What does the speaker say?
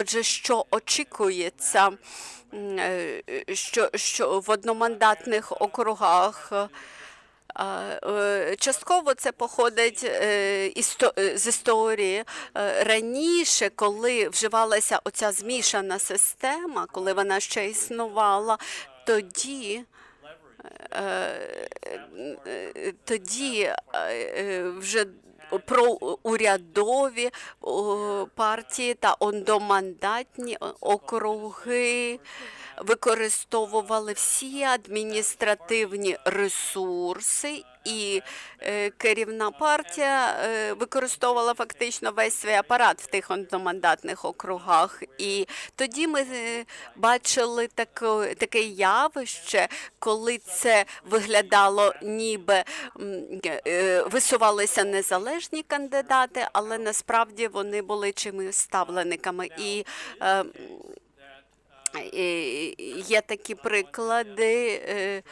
Отже, що очікується, е, що, що в одномандатних округах е, е, частково це походить з історії. Раніше, коли вживалася оця змішана система, коли вона ще існувала, тоді тоді вже про урядові партії та ондомандатні округи використовували всі адміністративні ресурси, і е, керівна партія е, використовувала фактично весь свій апарат в тих одномандатних округах. І тоді ми е, бачили таке, таке явище, коли це виглядало ніби висувалися незалежні кандидати, але насправді вони були чимось ставлениками. І Є такі приклади, е, е,